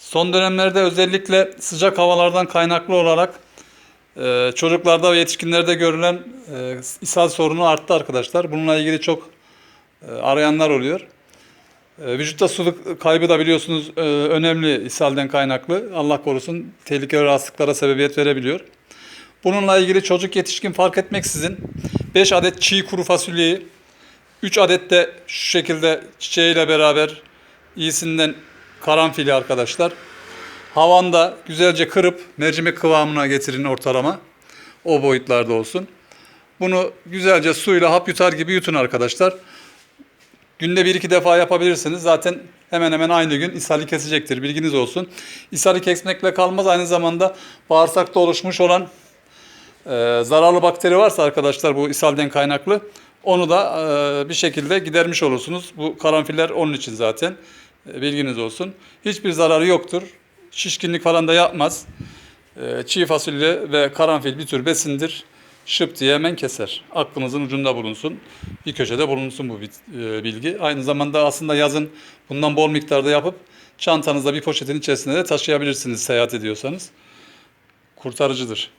Son dönemlerde özellikle sıcak havalardan kaynaklı olarak e, çocuklarda ve yetişkinlerde görülen e, ishal sorunu arttı arkadaşlar. Bununla ilgili çok e, arayanlar oluyor. E, vücutta su kaybı da biliyorsunuz e, önemli ishalden kaynaklı. Allah korusun tehlikeli rahatsızlıklara sebebiyet verebiliyor. Bununla ilgili çocuk yetişkin fark etmeksizin 5 adet çiğ kuru fasulyeyi 3 adet de şu şekilde çiçeğiyle beraber iyisinden karanfili arkadaşlar. Havanda güzelce kırıp mercimek kıvamına getirin ortalama. O boyutlarda olsun. Bunu güzelce suyla hap yutar gibi yutun arkadaşlar. Günde bir iki defa yapabilirsiniz. Zaten hemen hemen aynı gün ishali kesecektir. Bilginiz olsun. İshali kesmekle kalmaz. Aynı zamanda bağırsakta oluşmuş olan e, zararlı bakteri varsa arkadaşlar bu ishalden kaynaklı onu da e, bir şekilde gidermiş olursunuz. Bu karanfiller onun için zaten. E, bilginiz olsun. Hiçbir zararı yoktur. Şişkinlik falan da yapmaz. E, çiğ fasulye ve karanfil bir tür besindir. Şıp diye hemen keser. Aklınızın ucunda bulunsun. Bir köşede bulunsun bu e, bilgi. Aynı zamanda aslında yazın bundan bol miktarda yapıp çantanızda bir poşetin içerisinde de taşıyabilirsiniz seyahat ediyorsanız. Kurtarıcıdır.